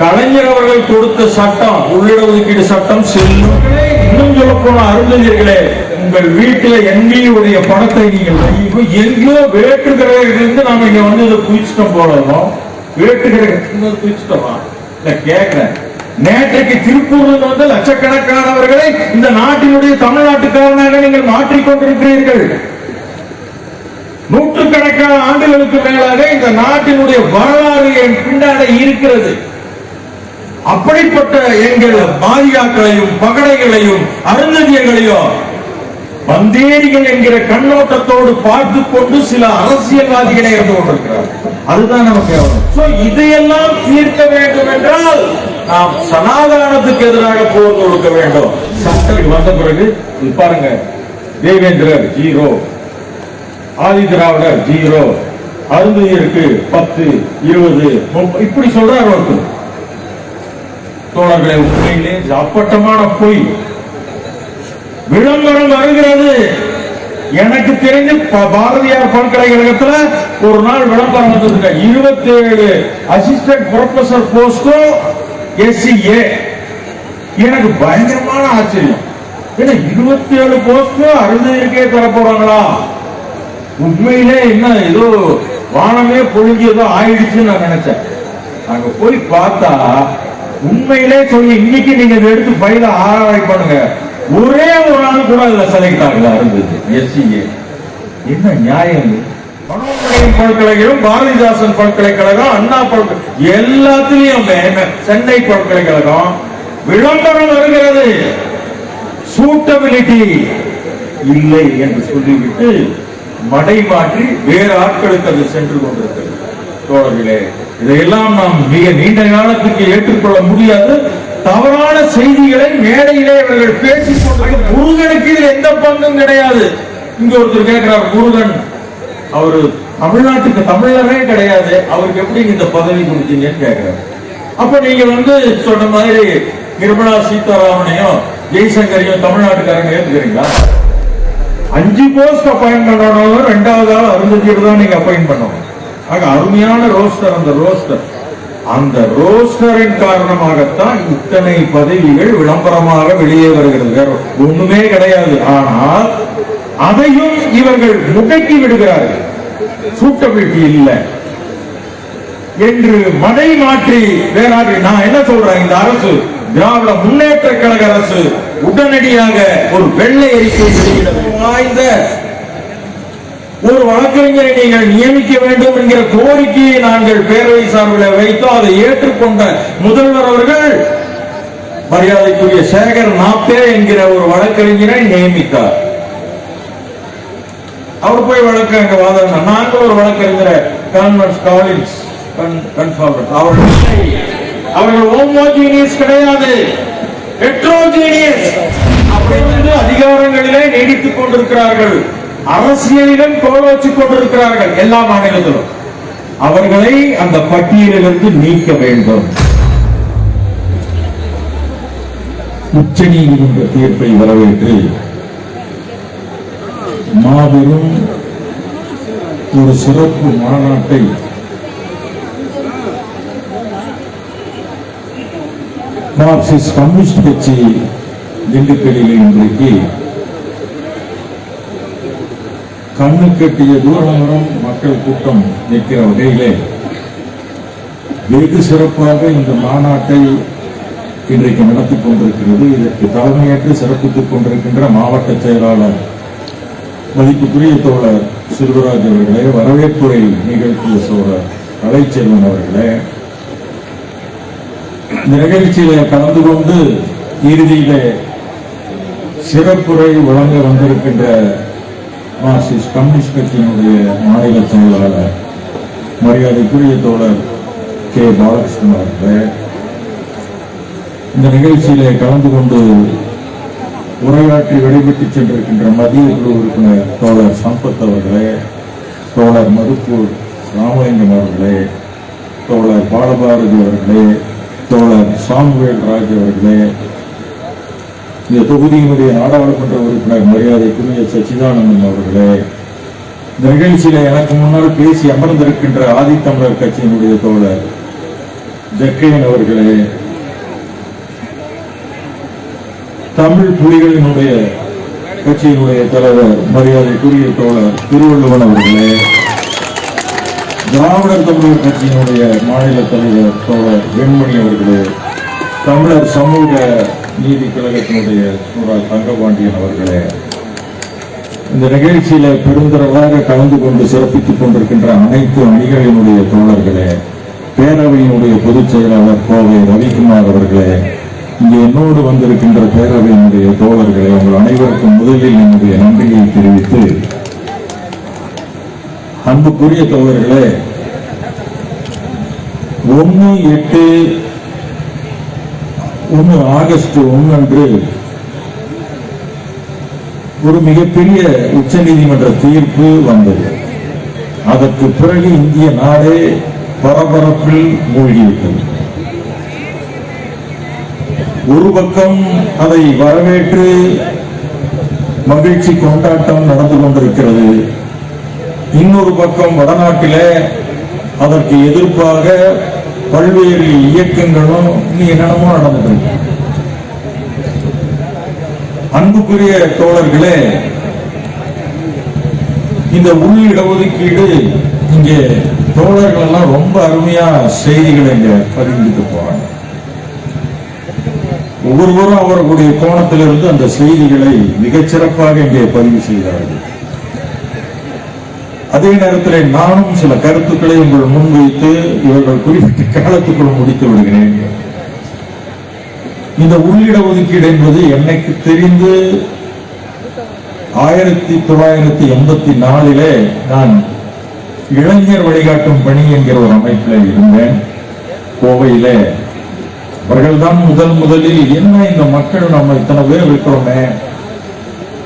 கலைஞர் அவர்கள் கொடுத்த சட்டம் உள்ளிட ஒதுக்கீடு சட்டம் செல்லும். இன்னும் சொல்ல போன அருந்ததியர்களே உங்கள் வீட்டுல எங்கேயுடைய பணத்தை நீங்கள் இப்ப எங்கேயோ வேற்று கிரகத்திலிருந்து நாம இங்க வந்து இதை குதிச்சிட்டோம் போலவும் வேற்று கிரகத்திலிருந்து குதிச்சிட்டோமா இல்ல நேற்றைக்கு திருப்பூரில் வந்து லட்சக்கணக்கானவர்களை இந்த நாட்டினுடைய தமிழ்நாட்டுக்காரனாக நீங்கள் மாற்றிக்கொண்டிருக்கிறீர்கள். நூற்றுக்கணக்கான ஆண்டுகளுக்கு மேலாக இந்த நாட்டினுடைய வரலாறு என் பின்னாடி இருக்கிறது. அப்படிப்பட்ட எங்கள் மாரியாக்களையும் பகடைகளையும் அருந்ததியங்களையும் வந்தேரிகள் என்கிற கண்ணோட்டத்தோடு பார்த்து கொண்டு சில அரசியல்வாதிகளை இருந்து கொண்டிருக்கிறார் அதுதான் நமக்கு இதையெல்லாம் தீர்க்க வேண்டும் என்றால் நாம் சனாதானத்துக்கு எதிராக போர் கொடுக்க வேண்டும். சட்டம் வந்த பிறகு பாருங்க தேவேந்திரர் ஜீரோ ஆதி திராவிடர் ஜீரோ அருந்ததியருக்கு பத்து இருபது இப்படி சொல்றார் ஒருத்தர். தோழர்களே உண்மையிலே அப்பட்டமான பொய். விளம்பரம் வருகிறது. எனக்கு தெரிஞ்சு ப- பாரதியார் பல்கலைக்கழகத்துல ஒரு நாள் விளம்பரம் வந்ததுங்க இருபத்தி ஏழு அசிஸ்டன்ட் ப்ரொஃபசர் போஸ்டோ எஸ்சிஏ எனக்கு பயங்கரமான ஆச்சரியம். ஏன்னா இருபத்தி ஏழு போஸ்டும் இருக்கே தர போறாங்களா உண்மையிலே என்ன ஏதோ வானமே பொழுங்கியதோ ஆயிடுச்சுன்னு நான் நினைச்சேன். அங்க போய் பார்த்தா உண்மையிலே சொல்லி இன்னைக்கு நீங்க எடுத்து பயில ஆராய் பண்ணுங்க. ஒரே ஒரு ஆள் கூட அதுல செலக்ட் ஆகல இருந்தது எஸ்சிஏ என்ன நியாயம் இது? பல்கலைக்கழகம் பாரதிதாசன் பல்கலைக்கழகம் அண்ணா பல்கலை எல்லாத்துலயும் சென்னை பல்கலைக்கழகம் விளம்பரம் வருகிறது. சூட்டபிலிட்டி இல்லை என்று சொல்லிவிட்டு மடை மாற்றி வேறு ஆட்களுக்கு அது சென்று கொண்டிருக்கிறது. தோழர்களே இதையெல்லாம் நாம் மிக நீண்ட காலத்துக்கு ஏற்றுக்கொள்ள முடியாது. தவறான செய்திகளை மேடையிலே இவர்கள் பேசிக் கொண்டு முருகனுக்கு இதில் எந்த பங்கும் கிடையாது. இங்க ஒருத்தர் கேட்கிறார் முருகன் அவரு தமிழ்நாட்டுக்கு தமிழரே கிடையாது. அவருக்கு எப்படி இந்த பதவி கொடுத்தீங்கன்னு கேட்கிறார். அப்ப நீங்க வந்து சொன்ன மாதிரி நிர்மலா சீதாராமனையும் ஜெய்சங்கரையும் தமிழ்நாட்டுக்காரங்க ஏத்துக்கிறீங்களா? அஞ்சு போஸ்ட் அப்பாயின் பண்ணணும் ரெண்டாவது ஆள் அருந்ததியர் தான் நீங்க அப்பாயின் பண்ணணும். ஆக அருமையான ரோஸ்டர் அந்த ரோஸ்டர். அந்த ரோஸ்டரின் காரணமாகத்தான் இத்தனை பதவிகள் விளம்பரமாக வெளியே வருகிறது. வேற ஒண்ணுமே கிடையாது. ஆனால் அதையும் இவர்கள் முடக்கி விடுகிறார்கள். சூட்டபிலிட்டி இல்லை. என்று மடை மாற்றி வேறாக நான் என்ன சொல்றேன்? இந்த அரசு திராவிட முன்னேற்ற கழக அரசு உடனடியாக ஒரு வெள்ளை அறிக்கை வெளியிட வாய்ந்த ஒரு வழக்கறிஞரை நீங்கள் நியமிக்க வேண்டும் என்கிற கோரிக்கையை நாங்கள் பேரவை சார்பில் வைத்தோம் அதை ஏற்றுக்கொண்ட முதல்வர் அவர்கள் மரியாதைக்குரிய சேகர் நாப்பே என்கிற ஒரு வழக்கறிஞரை நியமித்தார். அவர் போய் வழக்கு அங்க வாதாடினார். நாங்கள் ஒரு வழக்கறிஞரை கான்வென்ஸ் காலின்ஸ் கன்ஃபார்ம் அவர்கள் அவர்கள் ஹோமோஜீனியஸ் கிடையாது. ஹெட்ரோஜீனியஸ். அப்படின்னு அதிகாரங்களிலே நீடித்துக் கொண்டிருக்கிறார்கள். அரசியலிடம் கோல வச்சுக் கொண்டிருக்கிறார்கள் எல்லா மாநிலத்திலும். அவர்களை அந்த பட்டியலிலிருந்து நீக்க வேண்டும். உச்ச நீதிமன்ற தீர்ப்பை வரவேற்று மாபெரும் ஒரு சிறப்பு மாநாட்டை மார்க்சிஸ்ட் கம்யூனிஸ்ட் கட்சி திண்டுக்கல்லில் இன்றைக்கு கண்ணுக்கு எட்டிய தூரம் வரும் மக்கள் கூட்டம் நிற்கிற வகையிலே வெகு சிறப்பாக இந்த மாநாட்டை இன்றைக்கு நடத்தி கொண்டிருக்கிறது. இதற்கு தலைமையேற்று சிறப்பித்துக் கொண்டிருக்கின்ற மாவட்ட செயலாளர் மதிப்புக்குரிய தோழர் செல்வராஜ் அவர்களே வரவேற்புரை நிகழ்த்திய சோழர் கலைச்செல்வன் அவர்களே இந்த நிகழ்ச்சியில கலந்து கொண்டு இறுதியில சிறப்புரை வழங்க வந்திருக்கின்ற மார்க்சிஸ்ட் கம்யூனிஸ்ட் கட்சியினுடைய மாநில செயலாளர் மரியாதைக்குரிய தோழர் கே. பாலகிருஷ்ணன் அவர்களே இந்த நிகழ்ச்சியிலே கலந்து கொண்டு உரையாற்றி விடைபெற்று சென்றிருக்கின்ற மத்திய குழு உறுப்பினர் தோழர் சம்பத் அவர்களே தோழர் மருப்பூர் ராமலிங்கம் அவர்களே தோழர் பாலபாரதி அவர்களே தோழர் சாமுவேல் ராஜ் அவர்களே இந்த தொகுதியினுடைய நாடாளுமன்ற உறுப்பினர் மரியாதைக்குரிய சச்சிதானந்தன் அவர்களே இந்த நிகழ்ச்சியில எனக்கு முன்னால் பேசி அமர்ந்திருக்கின்ற ஆதித்தமிழர் கட்சியினுடைய தோழர் ஜக்கையன் அவர்களே தமிழ் புலிகளினுடைய கட்சியினுடைய தலைவர் மரியாதைக்குரிய தோழர் திருவள்ளுவன் அவர்களே திராவிடர் தமிழர் கட்சியினுடைய மாநில தலைவர் தோழர் வெண்மணி அவர்களே தமிழர் சமூக நீதி கழகத்தினுடைய தங்கபாண்டியன் அவர்களே இந்த நிகழ்ச்சியில பெருந்தரவாக கலந்து கொண்டு சிறப்பித்துக் கொண்டிருக்கின்ற அனைத்து அணிகளினுடைய தோழர்களே பேரவையினுடைய பொதுச் செயலாளர் கோவை ரவிக்குமார் அவர்களே இங்கே என்னோடு வந்திருக்கின்ற பேரவையினுடைய தோழர்களே உங்கள் அனைவருக்கும் முதலில் என்னுடைய நன்றியை தெரிவித்து அன்புக்குரிய தோழர்களே ஒன்று எட்டு ஒன்று ஆகஸ்ட் ஒன்று அன்று ஒரு மிகப்பெரிய உச்ச நீதிமன்ற தீர்ப்பு வந்தது. அதற்கு பிறகு இந்திய நாடே பரபரப்பில் மூழ்கிவிட்டது. ஒரு பக்கம் அதை வரவேற்று மகிழ்ச்சி கொண்டாட்டம் நடந்து கொண்டிருக்கிறது. இன்னொரு பக்கம் வடநாட்டிலே அதற்கு எதிர்ப்பாக பல்வேறு இயக்கங்களும் நீ என்னென்னமோ நடந்துட்டு இருக்கு. அன்புக்குரிய தோழர்களே இந்த உள் இடஒதுக்கீடு இங்கே தோழர்கள் எல்லாம் ரொம்ப அருமையா செய்திகளை இங்க பதிந்துட்டு போறாங்க. ஒவ்வொருவரும் அவர்களுடைய கோணத்திலிருந்து அந்த செய்திகளை மிகச்சிறப்பாக இங்கே பதிவு செய்தார்கள் அதே நேரத்தில் நானும் சில கருத்துக்களை உங்கள் முன்வைத்து இவர்கள் குறிப்பிட்ட காலத்துக்குள் முடித்து விடுகிறேன். இந்த உள்ளிட ஒதுக்கீடு என்பது எனக்கு தெரிந்து ஆயிரத்தி தொள்ளாயிரத்தி எண்பத்தி நாலிலே நான் இளைஞர் வழிகாட்டும் பணி என்கிற ஒரு அமைப்பில் இருந்தேன். கோவையிலே. அவர்கள்தான் முதல் முதலில் என்ன இந்த மக்கள் நம்ம இத்தனை பேர் இருக்கிறோமே.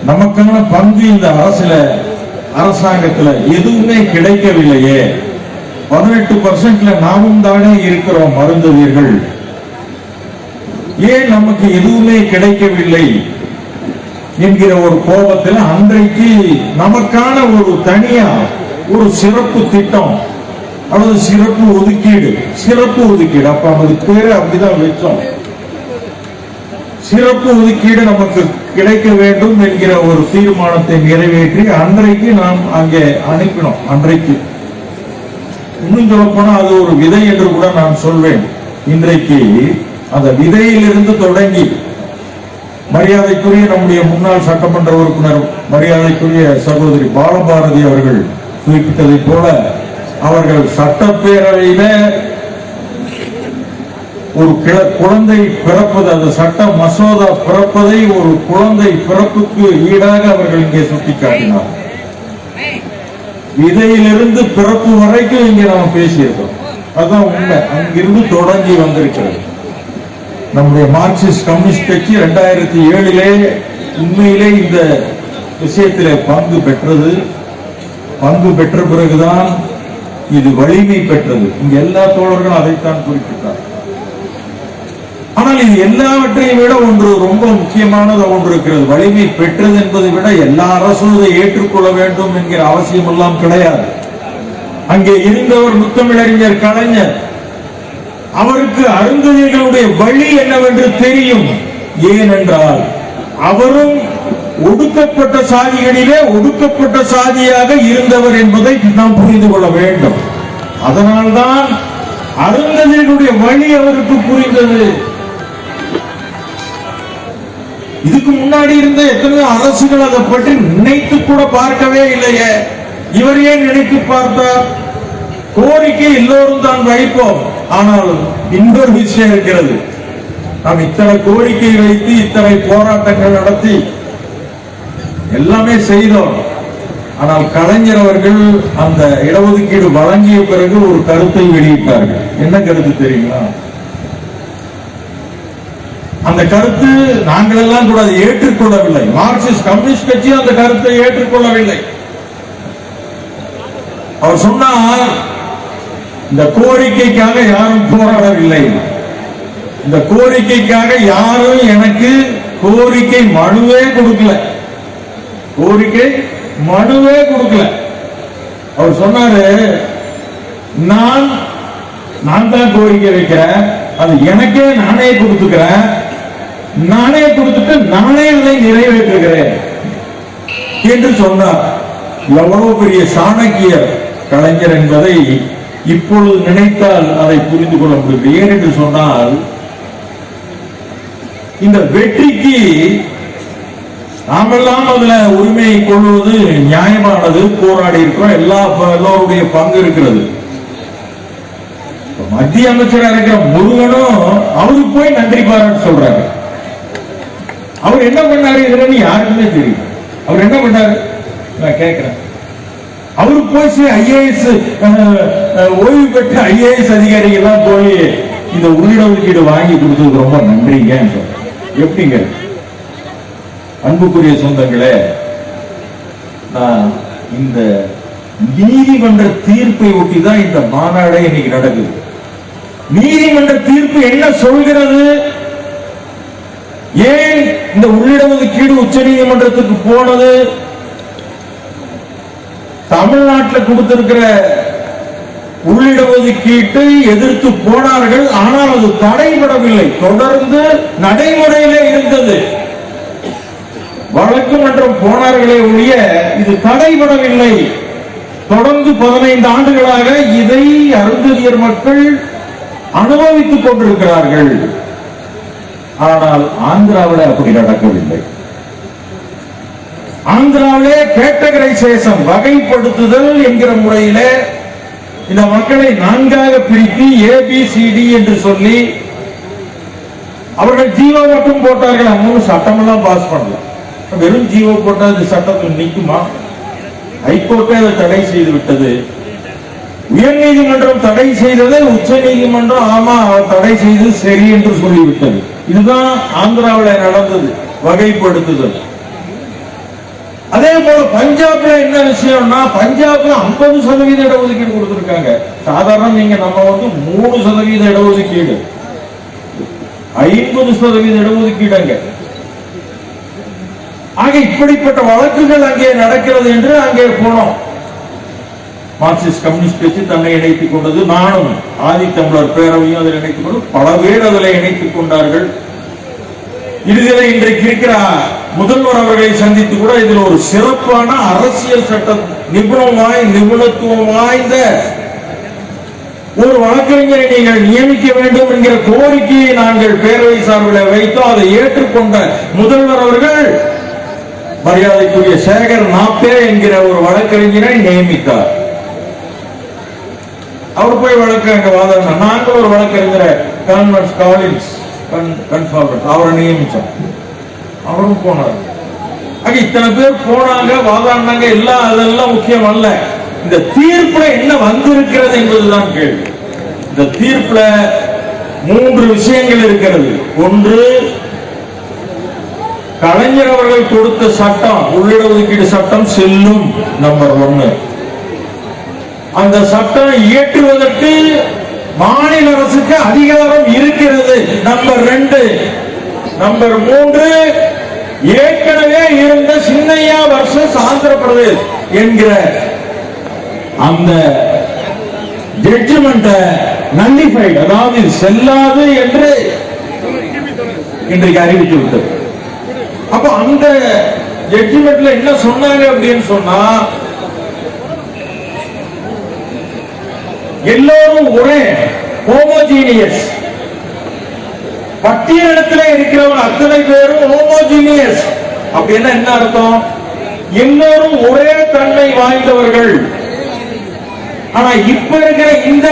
நமக்கான பங்கு இந்த அரசுல அரசாங்கத்துல எதுவுமே கிடைக்கவில்லையே. பதினெட்டு பர்சன்ட்ல நாமும் தானே இருக்கிறோம் மருந்துவீர்கள் ஏன் நமக்கு எதுவுமே கிடைக்கவில்லை என்கிற ஒரு கோபத்தில் அன்றைக்கு நமக்கான ஒரு தனியா ஒரு சிறப்பு திட்டம் அல்லது சிறப்பு ஒதுக்கீடு சிறப்பு ஒதுக்கீடு. அப்ப அது பேரை அப்படிதான் வச்சோம் சிறப்பு ஒதுக்கீடு நமக்கு கிடைக்க வேண்டும் என்கிற ஒரு தீர்மானத்தை நிறைவேற்றி அன்றைக்கு நாம் அங்கே அனுப்பினோம். அன்றைக்கு. இன்னும் சொல்லப்போனா அது ஒரு விதை என்று கூட நான் சொல்வேன். இன்றைக்கு அந்த விதையிலிருந்து தொடங்கி மரியாதைக்குரிய நம்முடைய முன்னாள் சட்டமன்ற உறுப்பினர் மரியாதைக்குரிய சகோதரி பாலபாரதி அவர்கள் குறிப்பிட்டதை போல அவர்கள் சட்டப்பேரவையில ஒரு கிள- குழந்தை பிறப்பது அந்த சட்ட மசோதா பிறப்பதை ஒரு குழந்தை பிறப்புக்கு ஈடாக அவர்கள் இங்கே சுட்டிக்காட்டினார். விதையிலிருந்து பிறப்பு வரைக்கும் இங்கே நாம் பேசியிருக்கோம் அதான் உண்மை. அங்கிருந்து தொடங்கி வந்திருக்கிறது. நம்முடைய மார்க்சிஸ்ட் கம்யூனிஸ்ட் கட்சி இரண்டாயிரத்தி ஏழிலே உண்மையிலே இந்த விஷயத்திலே பங்கு பெற்றது. பங்கு பெற்ற பிறகுதான் இது வலிமை பெற்றது. இங்க எல்லா தோழர்களும் அதைத்தான் குறிப்பிட்டார் ஆனால் இது எல்லாவற்றையும் விட ஒன்று ரொம்ப முக்கியமானது ஒன்று இருக்கிறது. வலிமை பெற்றது என்பதை விட எல்லா அரசும் இதை ஏற்றுக்கொள்ள வேண்டும் என்கிற அவசியம் எல்லாம் கிடையாது. அங்கே இருந்தவர் முத்தமிழறிஞர் கலைஞர். அவருக்கு அருந்ததிகளுடைய வழி என்னவென்று தெரியும். ஏனென்றால் அவரும் ஒடுக்கப்பட்ட சாதிகளிலே ஒடுக்கப்பட்ட சாதியாக இருந்தவர் என்பதை நாம் புரிந்து கொள்ள வேண்டும். அதனால்தான் அருந்ததிகளுடைய வழி அவருக்கு புரிந்தது. இதுக்கு முன்னாடி இருந்த எத்தனையோ அரசுகள் அதை பற்றி நினைத்து கூட பார்க்கவே இல்லையே. இவர் ஏன் நினைத்து பார்த்தார்? கோரிக்கை எல்லோரும் தான் வைப்போம். ஆனால் இன்னொரு விஷயம் இருக்கிறது. நாம் இத்தனை கோரிக்கை வைத்து இத்தனை போராட்டங்கள் நடத்தி எல்லாமே செய்தோம். ஆனால் கலைஞர் அவர்கள் அந்த இடஒதுக்கீடு வழங்கிய பிறகு ஒரு கருத்தை வெளியிட்டார்கள். என்ன கருத்து தெரியுங்களா அந்த கருத்து நாங்கள் எல்லாம் கூட அதை ஏற்றுக்கொள்ளவில்லை. மார்க்சிஸ்ட் கம்யூனிஸ்ட் கட்சியும் அந்த கருத்தை ஏற்றுக்கொள்ளவில்லை. அவர் சொன்னார் இந்த கோரிக்கைக்காக யாரும் போராடவில்லை. இந்த கோரிக்கைக்காக யாரும் எனக்கு கோரிக்கை மனுவே கொடுக்கல. கோரிக்கை மனுவே கொடுக்கல. அவர் சொன்னாரு நான் நான் தான் கோரிக்கை வைக்கிறேன். அது எனக்கே நானே கொடுத்துக்கிறேன். நானே கொடுத்துட்டு நானே அதை நிறைவேற்றுகிறேன் என்று சொன்னார். எவ்வளவு பெரிய சாணக்கிய கலைஞர் என்பதை இப்பொழுது நினைத்தால் அதை புரிந்து கொள்ள முடியும். ஏன் என்று சொன்னால் இந்த வெற்றிக்கு நாமெல்லாம் அதுல உரிமையை கொள்வது நியாயமானது போராடி இருக்கிறோம் எல்லா எல்லோருடைய பங்கு இருக்கிறது. மத்திய அமைச்சராக இருக்கிற முருகனும் அவருக்கு போய் நன்றி பாராட்டு சொல்றாங்க அவர் என்ன பண்ணாரு இதுன்னு யாருக்குமே தெரியும். அவர் என்ன பண்ணாரு? நான் கேட்கிறேன். அவர் போய் ஐஏஎஸ் ஓய்வு பெற்ற ஐஏஎஸ் அதிகாரிகள் எல்லாம் போய் இந்த உள்ளிடஒதுக்கீடு வாங்கி கொடுத்ததுக்கு ரொம்ப நன்றிங்க எப்படிங்க? அன்புக்குரிய சொந்தங்களே நான் இந்த நீதிமன்ற தீர்ப்பை ஒட்டி தான் இந்த மாநாடே இன்னைக்கு நடக்குது. நீதிமன்ற தீர்ப்பு என்ன சொல்கிறது? ஏன் இந்த உள்ளிடஒதுக்கீடு உச்ச நீதிமன்றத்துக்கு போனது? தமிழ்நாட்டில் கொடுத்திருக்கிற உள்ளிடஒதுக்கீட்டை எதிர்த்து போனார்கள் ஆனால் அது தடைபடவில்லை. தொடர்ந்து நடைமுறையிலே இருந்தது. வழக்கு மன்றம் போனார்களே ஒழிய இது தடைபடவில்லை. தொடர்ந்து பதினைந்து ஆண்டுகளாக இதை அருந்ததியர் மக்கள் அனுபவித்துக் கொண்டிருக்கிறார்கள். ஆனால் ஆந்திராவில் அப்படி நடக்கவில்லை. ஆந்திராவிலே கேட்டகரைசேஷன் வகைப்படுத்துதல் என்கிற முறையிலே இந்த மக்களை நான்காக பிரித்து ஏபிசிடி என்று சொல்லி அவர்கள் ஜீவோ மட்டும் போட்டார்கள். அவங்க சட்டமெல்லாம் பாஸ் பண்ணல. வெறும் ஜீவோ போட்டால் இந்த சட்டத்தில் நிற்குமா? ஹைகோர்ட்டே அதை தடை செய்து விட்டது உயர் நீதிமன்றம் தடை செய்ததை உச்ச நீதிமன்றம் ஆமா அவர் தடை செய்து சரி என்று சொல்லிவிட்டது. இதுதான் ஆந்திராவில் நடந்தது வகைப்படுத்துதல். அதே போல பஞ்சாப்ல என்ன விஷயம்னா பஞ்சாப்ல 50% சதவீத இடஒதுக்கீடு கொடுத்திருக்காங்க. சாதாரண நீங்க நம்ம வந்து மூணு சதவீத இடஒதுக்கீடு. ஐம்பது சதவீத இடஒதுக்கீடு அங்க. ஆக இப்படிப்பட்ட வழக்குகள் அங்கே நடக்கிறது என்று அங்கே போனோம். மார்க்சிஸ்ட் கம்யூனிஸ்ட் கட்சி தன்னை இணைத்துக் கொண்டது நானும் ஆதித்தமிழர் பேரவையும் அதில் இணைத்துக் கொண்டு பல பேர் அதில் இணைத்துக் கொண்டார்கள். இறுதியில் இன்றைக்கு இருக்கிற முதல்வர் அவர்களை சந்தித்து கூட இதில் ஒரு சிறப்பான அரசியல் சட்டம் நிபுணம் நிபுணத்துவம் வாய்ந்த ஒரு வழக்கறிஞரை நீங்கள் நியமிக்க வேண்டும் என்கிற கோரிக்கையை நாங்கள் பேரவை சார்பில் வைத்தோம் அதை ஏற்றுக்கொண்ட முதல்வர் அவர்கள் மரியாதைக்குரிய சேகர் நாப்பே என்கிற ஒரு வழக்கறிஞரை நியமித்தார். அவர் போய் வழக்கு அங்க வாதாடினார் நாங்கள் ஒரு வழக்கறிஞரை கான்வென்ஸ் காலின்ஸ் கன்ஃபார்மர் அவரை நியமிச்சோம். அவரும் போனார். ஆக இத்தனை பேர் போனாங்க வாதாடினாங்க எல்லாம் அதெல்லாம் முக்கியம் அல்ல. இந்த தீர்ப்புல என்ன வந்திருக்கிறது என்பதுதான் கேள்வி. இந்த தீர்ப்புல மூன்று விஷயங்கள் இருக்கிறது. ஒன்று கலைஞர் அவர்கள் கொடுத்த சட்டம் உள்ளிட ஒதுக்கீடு சட்டம் செல்லும் நம்பர் ஒன்னு. அந்த சட்டம் இயற்றுவதற்கு மாநில அரசுக்கு அதிகாரம் இருக்கிறது. நம்பர் ரெண்டு. நம்பர் மூன்று ஏற்கனவே இருந்த சின்னையா வருஷம் ஆந்திர பிரதேஷ் என்கிற அந்த ஜட்ஜ்மெண்ட நன்னிஃபைட் அதாவது செல்லாது என்று இன்றைக்கு அறிவித்து விட்டது. அப்ப அந்த ஜட்ஜ்மெண்ட்ல என்ன சொன்னாங்க அப்படின்னு சொன்னா எல்லோரும் ஒரே ஹோமோஜீனியஸ் பட்டியலிடத்துல இருக்கிறவன் அத்தனை பேரும் ஹோமோஜீனியஸ் அப்படின்னா என்ன அர்த்தம்? எல்லோரும் ஒரே தன்மை வாய்ந்தவர்கள். ஆனா இப்ப இருக்கிற இந்த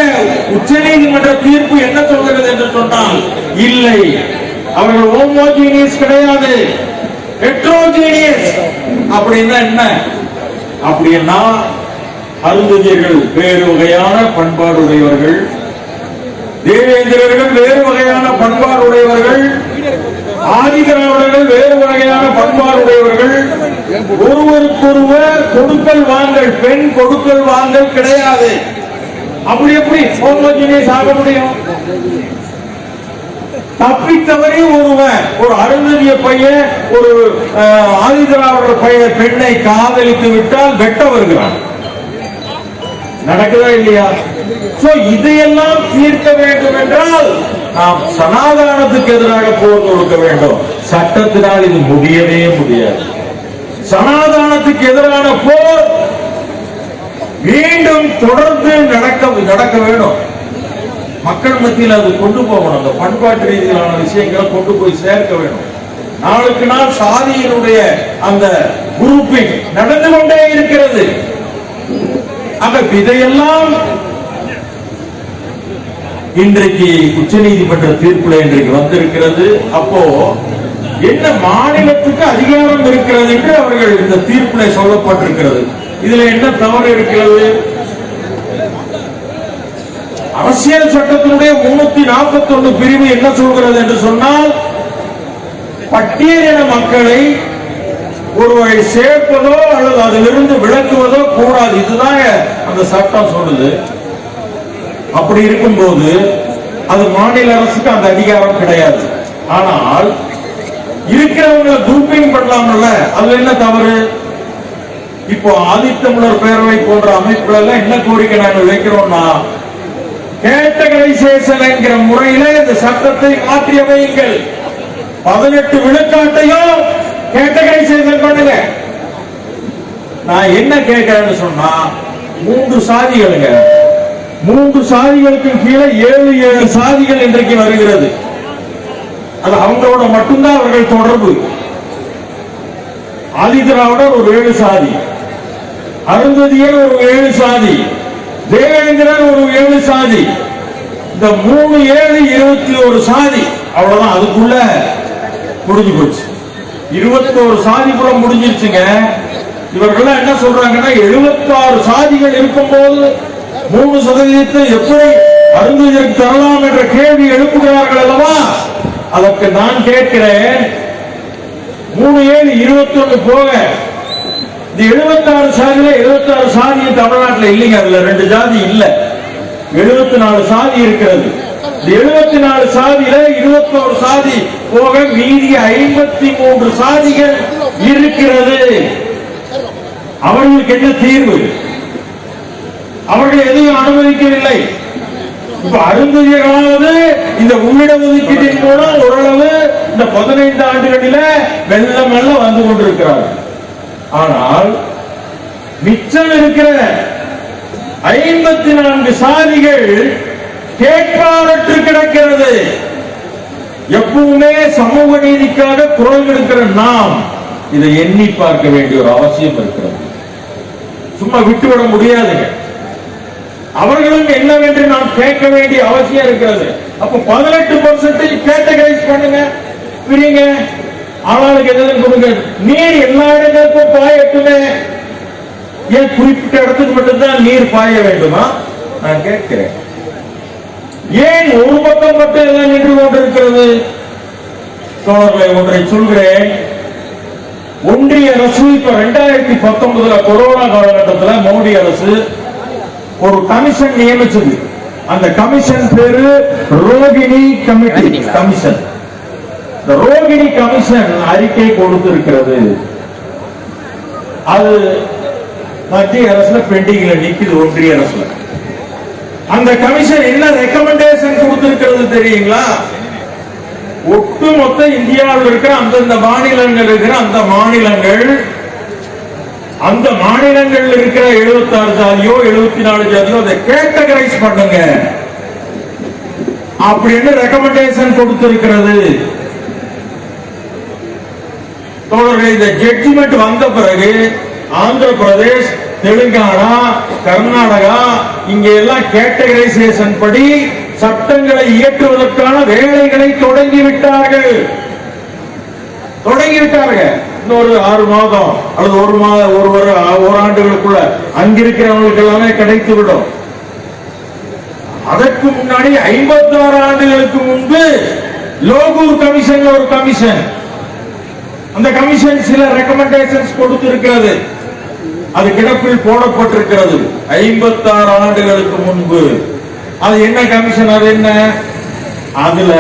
உச்ச நீதிமன்ற தீர்ப்பு என்ன சொல்கிறது என்று சொன்னால் இல்லை. அவர்கள் ஹோமோஜீனியஸ் கிடையாது. ஹெட்ரோஜீனியஸ் அப்படின்னா என்ன? அப்படின்னா அருந்ததியர்கள் வேறு வகையான பண்பாடுடையவர்கள். தேவேந்திரர்கள் வேறு வகையான பண்பாடுடையவர்கள். ஆதிதிராவிடர்கள் வேறு வகையான பண்பாடுடையவர்கள். ஒருவருக்கொருவர் கொடுக்கல் வாங்கல் பெண் கொடுக்கல் வாங்கல் கிடையாது. அப்படி எப்படி ஹோமோஜினியஸ் ஆக முடியும்? தப்பித்தவரே ஒருவன் ஒரு அருந்ததிய பையன் ஒரு அஹ், ஆதிதிராவிடர் பையன் பெண்ணை காதலித்து விட்டால் வெட்ட வருகிறான் நடக்குதா இல்லையா? சோ இதையெல்லாம் தீர்க்க வேண்டும் என்றால் நாம் சனாதானத்துக்கு எதிராக போர் தொடுக்க வேண்டும். சட்டத்தினால் இது முடியவே முடியாது. சனாதானத்துக்கு எதிரான போர் மீண்டும் தொடர்ந்து நடக்க நடக்க வேணும் மக்கள் மத்தியில் அது கொண்டு போகணும். அந்த பண்பாட்டு ரீதியிலான விஷயங்களை கொண்டு போய் சேர்க்க வேணும் நாளுக்கு நாள் சாதியினுடைய அந்த குரூப்பிங் நடந்து கொண்டே இருக்கிறது. அப்ப இதையெல்லாம் இன்றைக்கு உச்சநீதிமன்ற தீர்ப்புல இன்றைக்கு வந்திருக்கிறது. அப்போ என்ன மாநிலத்துக்கு அதிகாரம் இருக்கிறது என்று அவர்கள் இந்த தீர்ப்புல சொல்லப்பட்டிருக்கிறது. இதுல என்ன தவறு இருக்கிறது? அரசியல் சட்டத்தினுடைய முன்னூத்தி நாற்பத்தி ஒண்ணு பிரிவு என்ன சொல்கிறது என்று சொன்னால் பட்டியலின மக்களை ஒருவரை சேர்ப்பதோ அல்லது அதிலிருந்து விளக்குவதோ கூடாது. இதுதான் அந்த சட்டம் சொல்லுது. அப்படி இருக்கும்போது அது மாநில அரசுக்கு அந்த அதிகாரம் கிடையாது. ஆனால் இருக்கிறவங்களை குரூப்பிங் பண்ணலாம்ல. அதுல என்ன தவறு? இப்போ ஆதித்தமிழர் பேரவை போன்ற அமைப்புல எல்லாம் என்ன கோரிக்கை நாங்கள் வைக்கிறோம்னா கேட்டகரைசேஷன் என்கிற முறையில இந்த சட்டத்தை மாற்றி பதினெட்டு விழுக்காட்டையும் கேட்டகரைசேஷன் பண்ணுங்க நான் என்ன கேட்கிறேன்னு சொன்னா மூன்று சாதிகளுங்க. மூன்று சாதிகளுக்கு கீழே ஏழு ஏழு சாதிகள் இன்றைக்கு வருகிறது. அது அவங்களோட மட்டும்தான் அவர்கள் தொடர்பு. ஆதிதிராவிடர் ஒரு ஏழு சாதி. அருந்ததியர் ஒரு ஏழு சாதி. தேவேந்திரன் ஒரு ஏழு சாதி. இந்த மூணு ஏழு இருபத்தி ஒரு சாதி. அவ்வளவுதான். அதுக்குள்ள முடிஞ்சு போச்சு. இருபத்தோரு சாதி புறம் முடிஞ்சிருச்சுங்க. இவர்கள்லாம் என்ன சொல்றாங்கன்னா எழுபத்தாறு சாதிகள் இருக்கும்போது மூணு சதவீதத்தை எப்படி அருந்ததியருக்கு தரலாம் என்ற கேள்வி எழுப்புகிறார்கள் அல்லவா? அதற்கு நான் கேட்கிறேன். மூணு ஏழு இருபத்தி ஒண்ணு போக இந்த எழுபத்தாறு சாதியில எழுபத்தாறு சாதி தமிழ்நாட்டுல இல்லைங்க அதுல ரெண்டு ஜாதி இல்ல. எழுபத்தி நாலு சாதி இருக்கிறது. எழுபத்தி நாலு சாதியில இருபத்தோரு சாதி போக மீதி ஐம்பத்தி மூன்று சாதிகள் இருக்கிறது. அவர்களுக்கு என்ன தீர்வு? அவர்கள் எதையும் அனுமதிக்கவில்லை. இப்ப அருந்ததியர்களாவது இந்த உள்ளிட ஒதுக்கீட்டின் மூலம் ஓரளவு இந்த பதினைந்து ஆண்டுகளில வெள்ள மெல்ல வந்து கொண்டிருக்கிறார் ஆனால் மிச்சம் இருக்கிற ஐம்பத்தி நான்கு சாதிகள் கேட்பாரற்று கிடக்கிறது. எப்பவுமே சமூக நீதிக்காக குரல் எடுக்கிற நாம் இதை எண்ணி பார்க்க வேண்டிய ஒரு அவசியம் இருக்கிறது. சும்மா விட்டுவிட முடியாதுங்க. அவர்களும் என்னவென்று நாம் கேட்க வேண்டிய அவசியம் இருக்கிறது. அப்ப பதினெட்டு பர்சன்டேஜ் கேட்டகரைஸ் பண்ணுங்க. பிரிங்க. ஆளாளுக்கு எதாவது கொடுங்க. நீர் எல்லா இடங்களுக்கும் பாயட்டுமே. ஏன் குறிப்பிட்ட இடத்துக்கு மட்டும்தான் நீர் பாய வேண்டுமா? நான் கேட்கிறேன். ஏன் ஒரு பக்கம் மட்டும் எல்லாம் நின்று கொண்டிருக்கிறது? தோழர்களை ஒன்றை சொல்கிறேன். ஒன்றிய அரசு இப்ப ரெண்டாயிரத்தி பத்தொன்பதுல கொரோனா காலகட்டத்துல மோடி அரசு ஒரு கமிஷன் நியமிச்சது. அந்த கமிஷன் பேரு ரோகிணி கமிட்டி கமிஷன். இந்த ரோகிணி கமிஷன் அறிக்கை கொடுத்திருக்கிறது. அது மத்திய அரசுல பெண்டிங்ல நிக்குது ஒன்றிய அரசுல. அந்த கமிஷன் என்ன ரெக்கமெண்டேஷன் கொடுத்திருக்கிறது தெரியுங்களா? ஒட்டுமொத்த இந்தியாவில் இருக்கிற அந்தந்த மாநிலங்கள் இருக்கிற அந்த மாநிலங்கள் அந்த மாநிலங்கள்ல இருக்கிற 76 ஜாதியோ 74 நாலு ஜாதியோ அதை கேட்டகரைஸ் பண்ணுங்க. அப்படின்னு ரெக்கமெண்டேஷன் கொடுத்திருக்கிறது? தோழர்களே இந்த ஜட்ஜ்மெண்ட் வந்த பிறகு ஆந்திர பிரதேஷ் தெலுங்கானா கர்நாடகா இங்க எல்லாம் கேட்டகரைசேஷன் படி சட்டங்களை இயற்றுவதற்கான வேலைகளை தொடங்கி விட்டார்கள் தொடங்கி இன்னொரு ஆறு மாதம் அல்லது ஒரு மாத ஒரு ஒரு ஓராண்டுகளுக்குள்ள அங்கிருக்கிறவங்களுக்கு எல்லாமே கிடைத்து விடும் அதற்கு முன்னாடி 56 ஆண்டுகளுக்கு முன்பு லோகூர் கமிஷன் ஒரு கமிஷன். அந்த கமிஷன் சில ரெக்கமெண்டேஷன்ஸ் கொடுத்திருக்கிறது. அது கிடப்பில் போடப்பட்டிருக்கிறது. 56 ஆண்டுகளுக்கு முன்பு. அது என்ன கமிஷன் அது என்ன? அதுல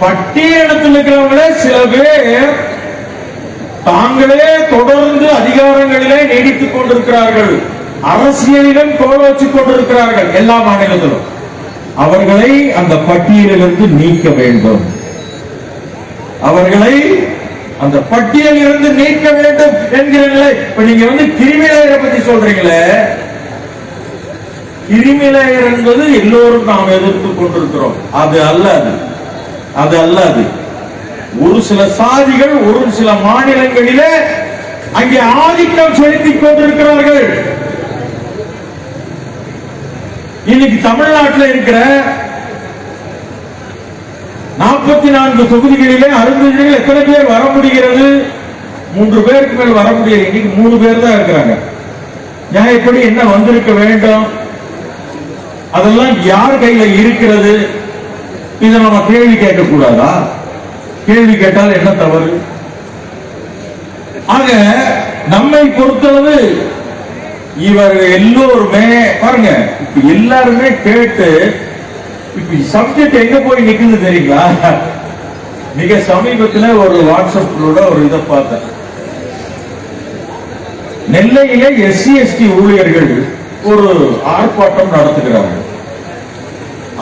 பட்டியலத்தில் இருக்கிறவங்களே சில பேர் தாங்களே தொடர்ந்து அதிகாரங்களிலே நீடித்துக் கொண்டிருக்கிறார்கள். அரசியலிலும் கோல வச்சுக் கொண்டிருக்கிறார்கள் எல்லா மாநிலத்திலும். அவர்களை அந்த பட்டியலிலிருந்து நீக்க வேண்டும். அவர்களை அந்த பட்டியலில் இருந்து நீக்க வேண்டும் என்கிற நிலை. இப்ப நீங்க வந்து கிரிமினலை பத்தி சொல்றீங்களே. கிரிமினல் என்பது எல்லோரும் நாம் எதிர்த்து கொண்டிருக்கிறோம். அது அல்ல அது. அது அல்ல அது. ஒரு சில சாதிகள் ஒரு சில மாநிலங்களிலே அங்கே ஆதிக்கம் செலுத்திக் கொண்டிருக்கிறார்கள். இன்னைக்கு தமிழ்நாட்டில் இருக்கிற நாற்பத்தி நான்கு தொகுதிகளிலே அருந்ததிகள் எத்தனை பேர் வர முடிகிறது? மூன்று பேருக்கு மேல் வர முடியல. இன்னைக்கு மூணு பேர் தான் இருக்கிறாங்க. நியாயப்படி என்ன வந்திருக்க வேண்டும்? அதெல்லாம் யார் கையில இருக்கிறது? இதை நம்ம கேள்வி கேட்கக்கூடாதா? கேள்வி கேட்டால் என்ன தவறு? ஆக நம்மை பொறுத்தளவு இவர்கள் எல்லோருமே பாருங்க எல்லாருமே கேட்டு சப்ஜெக்ட் எங்க போய் நிக்குது தெரியுங்களா? மிக சமீபத்துல ஒரு வாட்ஸ்அப்ல ஒரு இதை பார்த்தேன். நெல்லையில எஸ்சி எஸ்டி ஊழியர்கள் ஒரு ஆர்ப்பாட்டம் நடத்துகிறார்கள்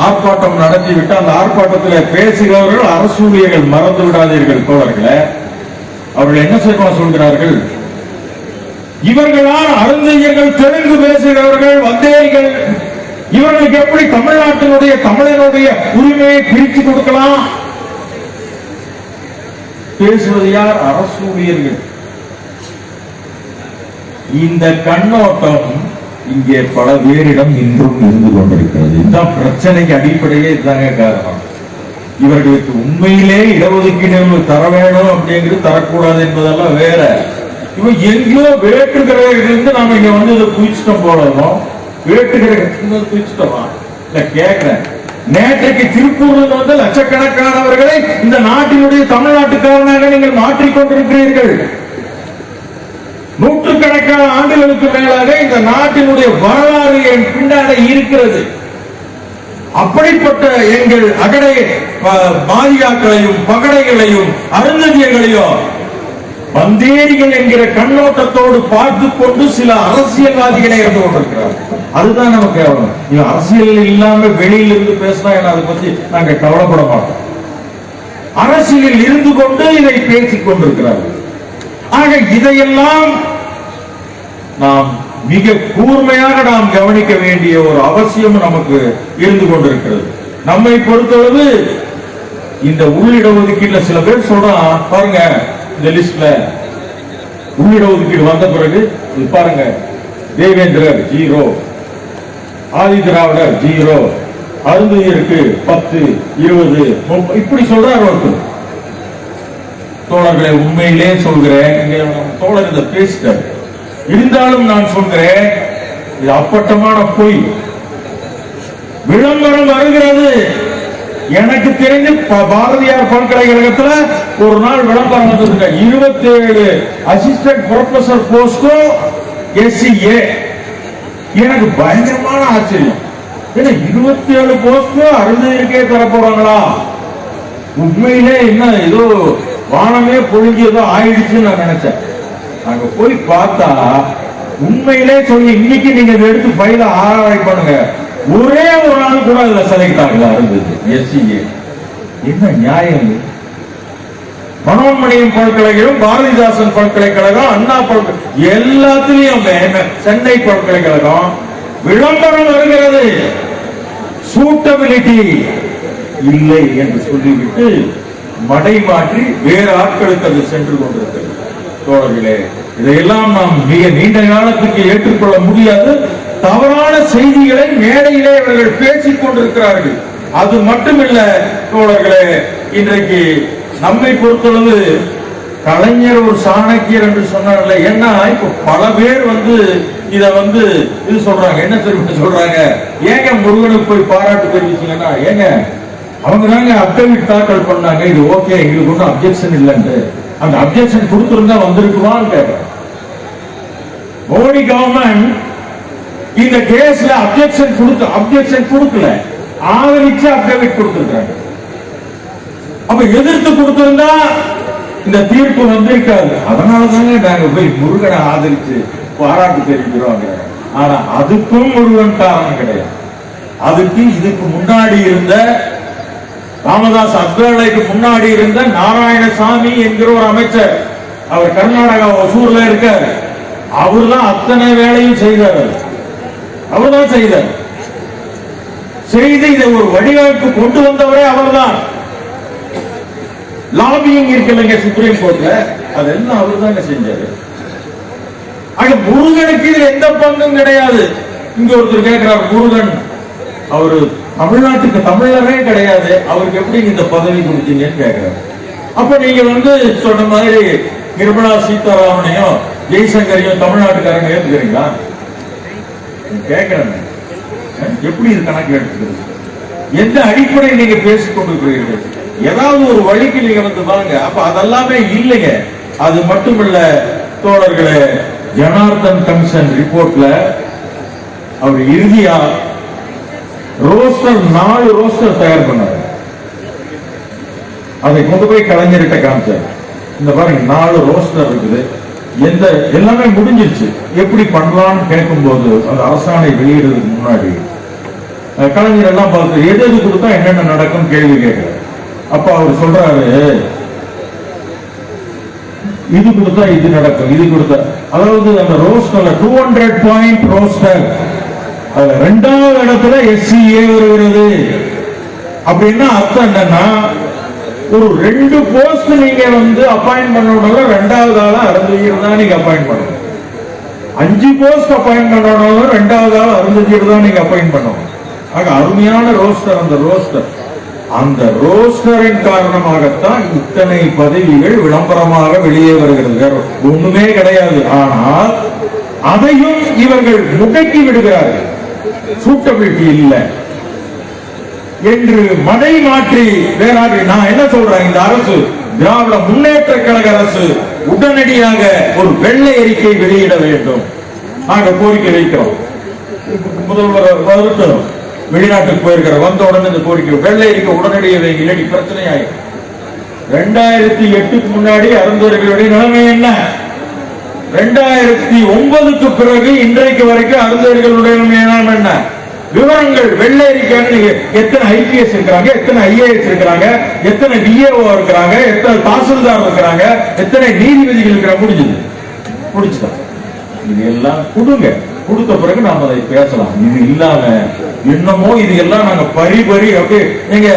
ஆர்ப்பாட்டம் நடத்திவிட்டு அந்த ஆர்ப்பாட்டத்தில் பேசுகிறவர்கள் அரசு ஊழியர்கள் மறந்து விடாதீர்கள் தோழர்களை. அவர்கள் என்ன செய்யணும் சொல்கிறார்கள்? இவர்களால் அருந்தையர்கள் தெலுங்கு பேசுகிறவர்கள் வந்தேர்கள். இவர்களுக்கு எப்படி தமிழ்நாட்டினுடைய தமிழனுடைய உரிமையை பிரித்து கொடுக்கலாம்? பேசுவது யார்? அரசு ஊழியர்கள். இந்த கண்ணோட்டம் இங்கே பல பேரிடம் இன்றும் இருந்து கொண்டிருக்கிறது. இந்த பிரச்சனைக்கு அடிப்படையே இதுதாங்க காரணம். இவர்களுக்கு உண்மையிலே இடஒதுக்கீடு தர வேணும் அப்படிங்கிறது தரக்கூடாது என்பதெல்லாம் வேற. இவன் எங்கேயோ வேற்றுக்கிறவர்களிருந்து நாம இங்க வந்து இதை குயிச்சிட்டோம் போலவும் வேற்றுக்கிற இல்ல கேட்கிறேன். நேற்றைக்கு திருப்பூர்ல வந்து லட்சக்கணக்கானவர்களை இந்த நாட்டினுடைய தமிழ்நாட்டுக்காரனாக நீங்கள் மாற்றிக் கொண்டிருக்கிறீர்கள் நூற்றுக்கணக்கான ஆண்டுகளுக்கு மேலாக இந்த நாட்டினுடைய வரலாறு என் பின்னாடி இருக்கிறது. அப்படிப்பட்ட எங்கள் அகடை பாதிகாக்களையும் பகடைகளையும் அருந்ததியங்களையும் பந்தேரிகள் என்கிற கண்ணோட்டத்தோடு பார்த்து கொண்டு சில அரசியல்வாதிகளை இருந்து கொண்டிருக்கிறார். அதுதான் நமக்கு கேவலம். இது அரசியல் இல்லாம வெளியில் இருந்து பேசினா என்ன? அதை பத்தி நாங்க கவலைப்பட மாட்டோம். அரசியலில் இருந்து கொண்டு இதை பேசிக் கொண்டிருக்கிறார்கள் ஆக இதையெல்லாம் நாம் மிக கூர்மையாக நாம் கவனிக்க வேண்டிய ஒரு அவசியம் நமக்கு இருந்து கொண்டிருக்கிறது. நம்மை பொறுத்தளவு இந்த உள்ளிட ஒதுக்கீட்டுல சில பேர் சொல்றான் பாருங்க இந்த லிஸ்ட்ல உள்ளிட ஒதுக்கீடு வந்த பிறகு பாருங்க தேவேந்திரர் ஜீரோ ஆதி திராவிடர் ஜீரோ அருந்தையருக்கு பத்து இருபது இப்படி சொல்றார் ஒருத்தர். தோழர்களை உண்மையிலே சொல்கிறேன் தோழர் இதை பேசிட்டார். இருந்தாலும் நான் சொல்கிறேன் இது அப்பட்டமான பொய். விளம்பரம் வருகிறது. எனக்கு தெரிஞ்சு ப- பாரதியார் பல்கலைக்கழகத்துல ஒரு நாள் விளம்பரம் வந்ததுங்க இருபத்தி ஏழு அசிஸ்டன்ட் ப்ரொஃபசர் போஸ்டும் எஸ்சிஏ எனக்கு பயங்கரமான ஆச்சரியம். ஏன்னா இருபத்தி ஏழு போஸ்டும் அருந்ததிற்கே தர போறாங்களா உண்மையிலே என்ன ஏதோ வானமே பொழுங்கி ஏதோ ஆயிடுச்சுன்னு நான் நினைச்சேன். அங்க போய் பார்த்தா உண்மையிலே சொல்லி இன்னைக்கு நீங்க எடுத்து பயில ஆராய் பண்ணுங்க. ஒரே ஒரு ஆள் கூட அதுல செலக்ட் ஆகல இருந்தது. எஸ்சிஏ என்ன நியாயம் இது? மனோன்மணியம் பல்கலைக்கழகம் பாரதிதாசன் பல்கலைக்கழகம் அண்ணா பல்கலை எல்லாத்துலயும் சென்னை பல்கலைக்கழகம். விளம்பரம் வருகிறது. சூட்டபிலிட்டி இல்லை என்று சொல்லிவிட்டு மடை மாற்றி வேறு ஆட்களுக்கு அது சென்று கொண்டிருக்கிறது. தோழர்களே இதையெல்லாம் நாம் மிக நீண்ட காலத்துக்கு ஏற்றுக்கொள்ள முடியாது. தவறான செய்திகளை மேடையிலே இவர்கள் பேசிக் கொண்டிருக்கிறார்கள். அது மட்டுமில்ல தோழர்களே இன்றைக்கு நம்மை பொறுத்தளவு கலைஞர் ஒரு சாணக்கியர் என்று சொன்னார்ல ஏன்னா இப்ப பல பேர் வந்து இத வந்து இது சொல்றாங்க. என்ன தெரியுமா சொல்றாங்க? ஏங்க முருகனுக்கு போய் பாராட்டு தெரிவிச்சீங்கன்னா ஏங்க அவங்க தாங்க அப்டேவிட் தாக்கல் பண்ணாங்க. இது ஓகே எங்களுக்கு ஒன்றும் அப்ஜெக்ஷன் இல்லைன்னு அந்த அப்ஜெக்ஷன் கொடுத்துருந்தா வந்திருக்குமான்னு கேட்கிறேன். மோடி கவர்மெண்ட் இந்த கேஸ்ல அப்ஜெக்ஷன் கொடுத்து அப்ஜெக்ஷன் கொடுக்கல. ஆதரிச்சு அப்டேவிட் கொடுத்திருக்காங்க. அப்ப எதிர்த்து கொடுத்திருந்தா இந்த தீர்ப்பு வந்திருக்காது. அதனாலதாங்க நாங்க போய் முருகனை ஆதரிச்சு பாராட்டு தெரிவிக்கிறோம் ஆனா அதுக்கும் முருகன் காரணம் கிடையாது. அதுக்கு இதுக்கு முன்னாடி இருந்த ராமதாஸ் அத்வேலைக்கு முன்னாடி இருந்த நாராயணசாமி என்கிற ஒரு அமைச்சர் அவர் கர்நாடகா ஒசூர்ல இருக்காரு. அவர் தான் அத்தனை வேலையும் செய்தார் அவர்தான் செய்தார் செய்து இதை ஒரு வடிவமைப்பு கொண்டு வந்தவரே அவர்தான். லாபியிங் இருக்குல்லங்க சுப்ரீம் கோர்ட்ல. அதெல்லாம் அவர் தாங்க செஞ்சாரு. ஆக முருகனுக்கு இதுல எந்த பங்கும் கிடையாது. இங்க ஒருத்தர் கேட்கிறார் முருகன் அவரு தமிழ்நாட்டுக்கு தமிழரே கிடையாது. அவருக்கு எப்படி இந்த பதவி கொடுத்தீங்கன்னு கேட்கிறார். அப்ப நீங்க வந்து சொன்ன மாதிரி நிர்மலா சீதாராமனையும் ஜெய்சங்கரையும் தமிழ்நாட்டுக்காரங்க இருக்கிறீங்களா கேட்கிறேன். எப்படி இது கணக்கு எடுத்துக்கிறது எந்த அடிப்படையில் நீங்க பேசிக் கொண்டிருக்கிறீர்கள்? ஏதாவது ஒரு வழிக்கு நீங்க வந்து வாங்க அப்ப அதெல்லாமே இல்லைங்க. அது மட்டுமல்ல தோழர்களே ஜனார்தன் கமிஷன் ரிப்போர்ட்ல அவர் இறுதியா ரோஸ்டர் நாலு ரோஸ்டர் தயார் பண்ணாரு. அதை கொண்டு போய் கலைஞர்கிட்ட காமிச்சார். இந்த பாருங்க நாலு ரோஸ்டர் இருக்குது. எந்த எல்லாமே முடிஞ்சிருச்சு. எப்படி பண்ணலாம்னு கேட்கும்போது அந்த அரசாணை வெளியிடுறதுக்கு முன்னாடி கலைஞர் எல்லாம் பார்த்து எது எது கொடுத்தா என்னென்ன நடக்கும் கேள்வி கேட்கிறார். அப்ப அவர் சொல்றாரு இது கொடுத்தா இது நடக்கும் இது கொடுத்தா அதாவது அந்த ரோஸ்டர்ல டூ ஹண்ட்ரட் பாயிண்ட் ரோஸ்டர் அதுல ரெண்டாவது இடத்துல எஸ்சிஏ வருகிறது. அப்படின்னா அர்த்தம் என்னன்னா ஒரு ரெண்டு போஸ்ட் நீங்க வந்து அப்பாயின் பண்ணணும் ரெண்டாவது ஆளா அருந்ததியர் தான் நீங்க அப்பாயிண்ட் பண்ணணும். அஞ்சு போஸ்ட் அப்பாயின் பண்ணணும் ரெண்டாவது ஆள் அருந்ததியர் தான் நீங்க அப்பாயின் பண்ணணும். ஆக அருமையான ரோஸ்டர் அந்த ரோஸ்டர் அந்த ரோஸ்டரின் காரணமாகத்தான் இத்தனை பதவிகள் விளம்பரமாக வெளியே வருகிறது. வேற ஒண்ணுமே கிடையாது. ஆனால் அதையும் இவர்கள் முடக்கி விடுகிறார்கள். சூட்டபிலிட்டி இல்லை. என்று மனை மாற்றி வேறாறு நான் என்ன சொல்றேன் இந்த அரசு திராவிட முன்னேற்ற கழக அரசு உடனடியாக ஒரு வெள்ளை அறிக்கை வெளியிட வேண்டும். நாங்க கோரிக்கை வைக்கிறோம். முதல்வர் வருத்தம் வெளிநாட்டுக்கு போயிருக்கிற வந்த உடனே இந்த கோரிக்கை வெள்ளை அறிக்கை உடனடியாக வைங்க இல்லாட்டி பிரச்சனை ஆயிடும் ரெண்டாயிரத்தி எட்டுக்கு முன்னாடி அருந்தவர்களுடைய நிலைமை என்ன? ரெண்டாயிரத்தி ஒன்பதுக்கு பிறகு இன்றைக்கு வரைக்கும் அருந்தவர்களுடைய நிலைமை என்ன? விவரங்கள் வெள்ளை அறிக்கைன்னு எத்தனை ஐபிஎஸ் இருக்கிறாங்க எத்தனை ஐஏஎஸ் இருக்கிறாங்க எத்தனை டிஏஓ இருக்கிறாங்க எத்தனை தாசில்தார் இருக்கிறாங்க எத்தனை நீதிபதிகள் இருக்கிறாங்க முடிஞ்சது. முடிச்சுதான் இது எல்லாம் கொடுங்க. கொடுத்த பிறகு நாம அதை பேசலாம். இது இல்லாம என்னமோ இது எல்லாம் நாங்க பரி பரி அப்படியே நீங்க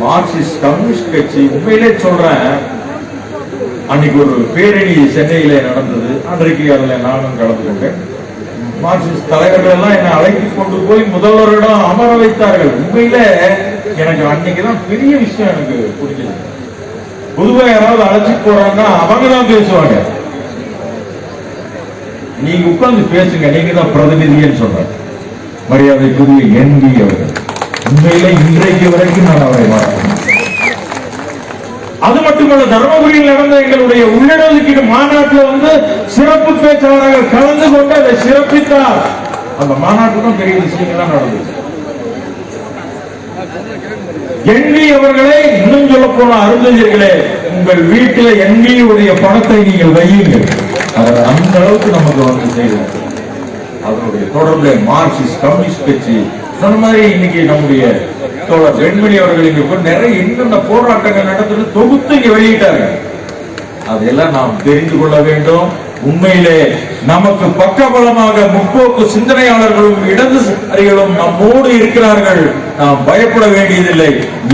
மார்க்சிஸ்ட் கம்யூனிஸ்ட் கட்சி உண்மையிலே சொல்றேன். அன்னைக்கு ஒரு பேரணி சென்னையில நடந்தது. அன்றைக்கு அதுல நானும் கலந்து கொண்டேன். மார்க்சிஸ்ட் தலைவர்கள் எல்லாம் என்னை அழைத்து கொண்டு போய் முதல்வரிடம் அமர வைத்தார்கள். உண்மையில எனக்கு அன்னைக்குதான் பெரிய விஷயம் எனக்கு புரிஞ்சது. பொதுவா யாராவது அழைச்சி போறாங்கன்னா அவங்க தான் பேசுவாங்க. நீங்க உட்கார்ந்து பேசுங்க நீங்க தான் பிரதிநிதின்னு சொல்றேன் மரியாதைக்குரிய என்பி அவர்கள். உண்மையில இன்றைக்கு வரைக்கும் நான் அவரை மறக்கிறேன் அது மட்டுமல்ல தர்மபுரியில் நடந்த எங்களுடைய உள்ளடஒதுக்கீடு மாநாட்டில் வந்து சிறப்பு பேச்சாளராக கலந்து கொண்டு அதை சிறப்பித்தார். அந்த மாநாட்டிலும் பெரிய விஷயங்கள்லாம் நடந்தது. எண்ணி அவர்களே இன்னும் சொல்ல போன அருந்ததியர்களே உங்கள் வீட்டில் எண்ணி உடைய பணத்தை நீங்கள் வையுங்கள். அந்த அளவுக்கு நமக்கு வந்து செய்தார் அதனுடைய தொடர்பு மார்க்சிஸ்ட் கம்யூனிஸ்ட் கட்சி சொன்ன மாதிரி இன்னைக்கு நம்முடைய தோழர் வெண்மணி அவர்களுக்கு நிறைய என்னென்ன போராட்டங்கள் நடந்தது தொகுத்து இங்க வெளியிட்டார்கள் அதையெல்லாம் நாம் தெரிந்து கொள்ள வேண்டும். உண்மையிலே நமக்கு பக்கபலமாக முற்போக்கு சிந்தனையாளர்களும் இடதுசாரிகளும் நம்மோடு இருக்கிறார்கள். நாம் பயப்பட வேண்டியதில்லை.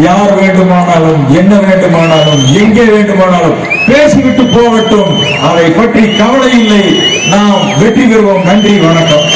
யார் வேண்டுமானாலும் என்ன வேண்டுமானாலும் எங்கே வேண்டுமானாலும் பேசிவிட்டு போகட்டும். அதை பற்றி கவலை இல்லை. நாம் வெற்றி பெறுவோம். நன்றி வணக்கம்.